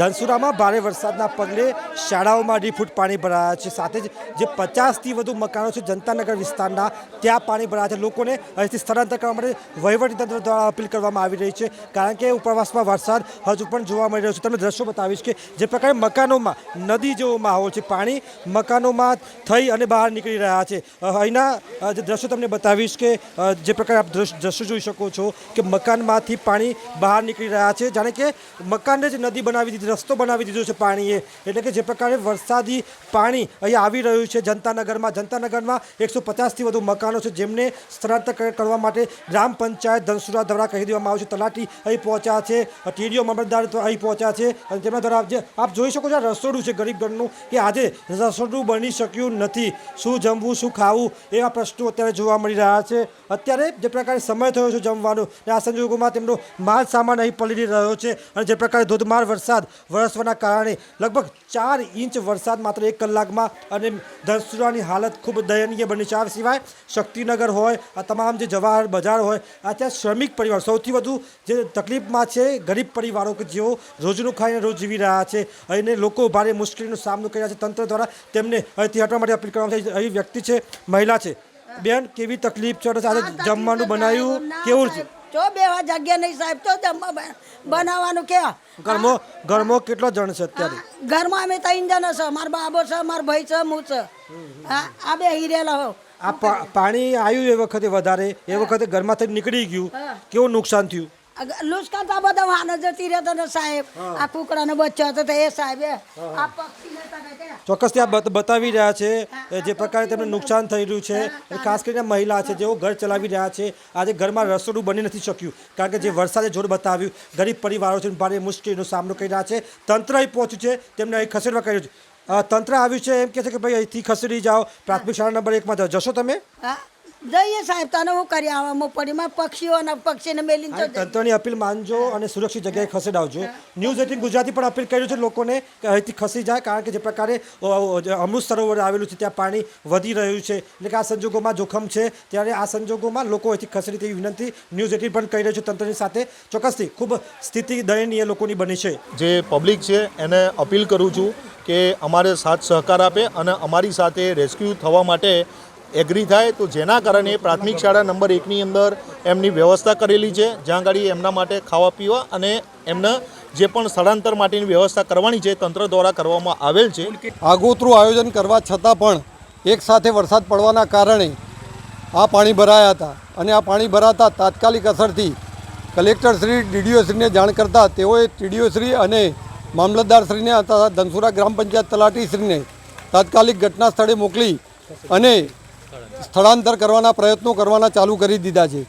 ધનસુરામાં ભારે વરસાદના પગલે શાળાઓમાં અઢી ફૂટ પાણી ભરાયા છે. સાથે જ જે પચાસથી વધુ મકાનો છે જનતાનગર વિસ્તારના, ત્યાં પાણી ભરાયા છે. લોકોને અહીંથી સ્થળાંતર કરવા માટે વહીવટીતંત્ર દ્વારા અપીલ કરવામાં આવી રહી છે. કારણ કે ઉપરવાસમાં વરસાદ હજુ પણ જોવા મળી રહ્યો છે. તમને દ્રશ્યો બતાવીશ કે જે પ્રકારે મકાનોમાં, નદી જેવો માહોલ છે. પાણી મકાનોમાં થઈ અને બહાર નીકળી રહ્યા છે. અહીંના જે દ્રશ્યો તમને બતાવીશ કે જે પ્રકારે આપ દ્રશ્યો જોઈ શકો છો કે મકાનમાંથી પાણી બહાર નીકળી રહ્યા છે. જાણે કે મકાનને જ નદી બનાવી દીધી રસ્તો બનાવી દીધો છે પાણીએ. એટલે કે જે પ્રકારે વરસાદી પાણી અહીં આવી રહ્યું છે જનતાનગરમાં. જનતાનગરમાં એકસો પચાસથી વધુ મકાનો છે જેમને સ્થળાંતર કરવા માટે ગ્રામ પંચાયત ધનસુરા દ્વારા કહી દેવામાં આવ્યું છે. તલાટી અહીં પહોંચ્યા છે, ટીડીઓ મામલતદાર અહીં પહોંચ્યા છે અને તેમના દ્વારા જે, આપ જોઈ શકો છો આ રસોડું છે ગરીબ કે આજે રસોડું બની શક્યું નથી. શું જમવું, શું ખાવું એવા પ્રશ્નો અત્યારે જોવા મળી રહ્યા છે. અત્યારે જે પ્રકારે સમય થયો છે જમવાનો આ સંજોગોમાં તેમનો માલ સામાન અહીં પલળી રહ્યો છે અને જે પ્રકારે ધોધમાર વરસાદ વરસવાના કારણે લગભગ ચાર ઇંચ વરસાદ માત્ર એક કલાકમાં અને ધનસુરાની હાલત ખૂબ દયનીય બની છે. આ સિવાય શક્તિનગર હોય આ તમામ જે જવાહર બજાર હોય આ ત્યાં શ્રમિક પરિવાર સૌથી વધુ જે તકલીફમાં છે ગરીબ પરિવારો કે જેઓ રોજનું ખાઈને રોજ જીવી રહ્યા છે. અહીંને લોકો ભારે મુશ્કેલીનો સામનો કરી રહ્યા છે. તંત્ર દ્વારા તેમને અહીંથી હટવા માટે અપીલ કરવામાં આવી. અહીં વ્યક્તિ છે મહિલા છે. બેન કેવી તકલીફ છે? અને આજે જમવાનું બનાવ્યું કેવું છે? જો બેવા જગ્યા નહીં સાહેબ તો બનાવવાનું કે. ઘરમાં ઘરમાં કેટલો જણ છે અત્યારે? ઘરમાં અમે ત્રણ જણ છે. મારા બાબો છે મારા ભાઈ છે હું છે. હા આ બે હિરેલા હો. આ પાણી આવ્યું એ વખતે વધારે એ વખતે ઘરમાંથી નીકળી ગયું. કેવું નુકસાન થયું? લુસકાન તો બધા વાહન જતી રહેતા ને સાહેબ. આ કુકડાનો બચ્ચો હતો તો એ સાહેબ આ પક્ષી લેતા ચોક્કસ ત્યાં બતાવી રહ્યા છે જે પ્રકારે તેમને નુકસાન થઈ રહ્યું છે. ખાસ કરીને મહિલા છે જેઓ ઘર ચલાવી રહ્યા છે. આજે ઘરમાં રસોડું બની નથી શક્યું કારણ કે જે વરસાદે જોર બતાવ્યું ગરીબ પરિવારો છે ભારે મુશ્કેલીનો સામનો કરી રહ્યા છે. તંત્ર અહીં પહોંચ્યું છે તેમને અહીં ખસેડવા કર્યું છે. તંત્ર આવ્યું છે એમ કહે છે કે ભાઈ અહીંથી ખસેડી જાઓ. પ્રાથમિક શાળા નંબર એકમાં જશો તમે? હા. જઈએ સાહેબ તને હું કરી આવા મગફળીમાં પક્ષીઓ અને પક્ષીને મેલીને તંત્રની અપીલ માનજો અને સુરક્ષિત જગ્યાએ ખસેડાવજો. ન્યૂઝ એટીન ગુજરાતી પણ અપીલ કર્યું છે લોકોને કે અહીંથી ખસી જાય કારણ કે જે પ્રકારે અમૃત સરોવર આવેલું છે ત્યાં પાણી વધી રહ્યું છે. એટલે કે આ સંજોગોમાં જોખમ છે ત્યારે આ સંજોગોમાં લોકો અહીંથી ખસેડી તેવી વિનંતી ન્યૂઝ એટીન પણ કરી રહ્યું છે તંત્રની સાથે. ચોક્કસથી ખૂબ સ્થિતિ દયનીય લોકોની બની છે. જે પબ્લિક છે એને અપીલ કરું છું કે અમારે સાથ સહકાર આપે અને અમારી સાથે રેસ્ક્યુ થવા માટે એગ્રી થાય, તો જેના કારણે પ્રાથમિક શાળા નંબર એકની અંદર એમની વ્યવસ્થા કરેલી છે, જ્યાં ગાડી એમના માટે ખાવા પીવા અને એમને જે પણ સ્થળાંતર માટેની વ્યવસ્થા કરવાની છે, તંત્ર દ્વારા કરવામાં આવેલ છે. આગોતરું આયોજન કરવા છતાં પણ એક સાથે વરસાદ પડવાના કારણે આ પાણી ભરાયા હતા અને આ પાણી ભરાતા તાત્કાલિક અસરથી કલેક્ટરશ્રી, ડીડીઓશ્રીને જાણ કરતાં તેઓએ ટીડીઓશ્રી અને મામલતદારશ્રીને તથા ધનસુરા ગ્રામ પંચાયત તલાટીશ્રીને તાત્કાલિક ઘટના સ્થળે મોકલી અને સ્થળાંતર કરવાના પ્રયત્નો કરવાના ચાલુ કરી દીધા છે.